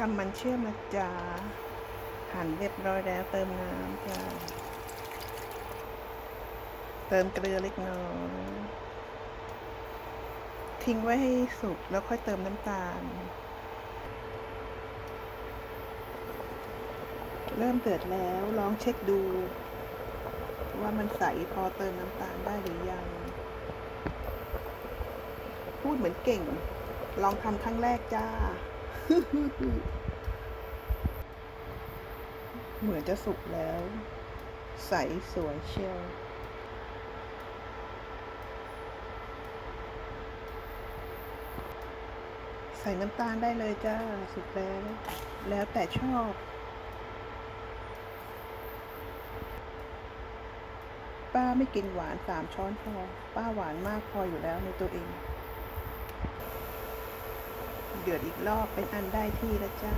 ทำมันเชื่อมนะจ๊ะหั่นเรียบร้อยแล้วเติมน้ำจ้ะเติมเกลือเล็กน้อยทิ้งไว้ให้สุกแล้วค่อยเติมน้ำตาล เริ่มเดือดแล้วลองเช็คดู ว่ามันใสพอเติมน้ำตาลได้หรือยัง พูดเหมือนเก่ง ลองทำครั้งแรกจ้า เหมือนจะสุกแล้ว ใสสวยเชียวใส่น้ำตาลได้เลยจ้า สุกแล้ว แล้วแต่ชอบ ป้าไม่กินหวานสามช้อนพอ ป้าหวานมากพออยู่แล้วในตัวเอง เดือดอีกรอบเป็นอันได้ที่แล้วจ้า